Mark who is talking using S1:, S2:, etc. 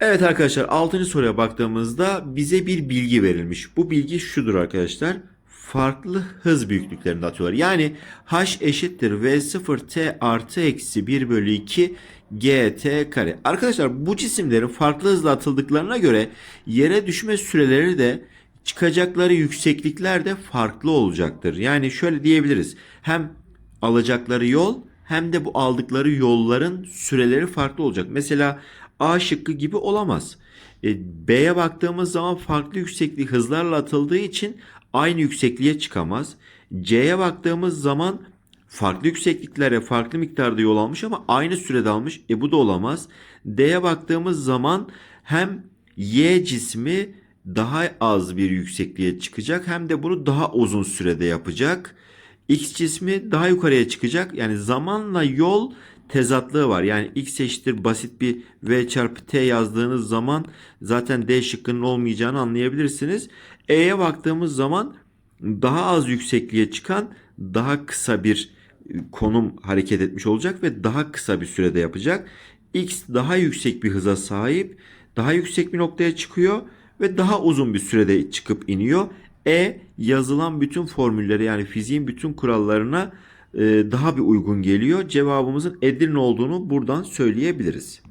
S1: Evet arkadaşlar 6. soruya baktığımızda bize bir bilgi verilmiş. Bu bilgi şudur arkadaşlar. Farklı hız büyüklüklerinde atıyorlar. Yani h eşittir v0 t artı eksi 1 bölü 2 gt kare. Arkadaşlar bu cisimlerin farklı hızla atıldıklarına göre yere düşme süreleri de çıkacakları yükseklikler de farklı olacaktır. Yani şöyle diyebiliriz. Hem alacakları yol hem de bu aldıkları yolların süreleri farklı olacak. Mesela A şıkkı gibi olamaz. E, B'ye baktığımız zaman farklı yükseklik hızlarla atıldığı için aynı yüksekliğe çıkamaz. C'ye baktığımız zaman farklı yüksekliklere farklı miktarda yol almış ama aynı sürede almış. E bu da olamaz. D'ye baktığımız zaman hem Y cismi daha az bir yüksekliğe çıkacak hem de bunu daha uzun sürede yapacak. X cismi daha yukarıya çıkacak. Yani zamanla yol tezatlığı var. Yani x eşittir basit bir v çarpı t yazdığınız zaman zaten d şıkkının olmayacağını anlayabilirsiniz. E'ye baktığımız zaman daha az yüksekliğe çıkan daha kısa bir konum hareket etmiş olacak ve daha kısa bir sürede yapacak. X daha yüksek bir hıza sahip, daha yüksek bir noktaya çıkıyor ve daha uzun bir sürede çıkıp iniyor. E yazılan bütün formülleri yani fiziğin bütün kurallarına e, daha bir uygun geliyor. Cevabımızın Edirne olduğunu buradan söyleyebiliriz.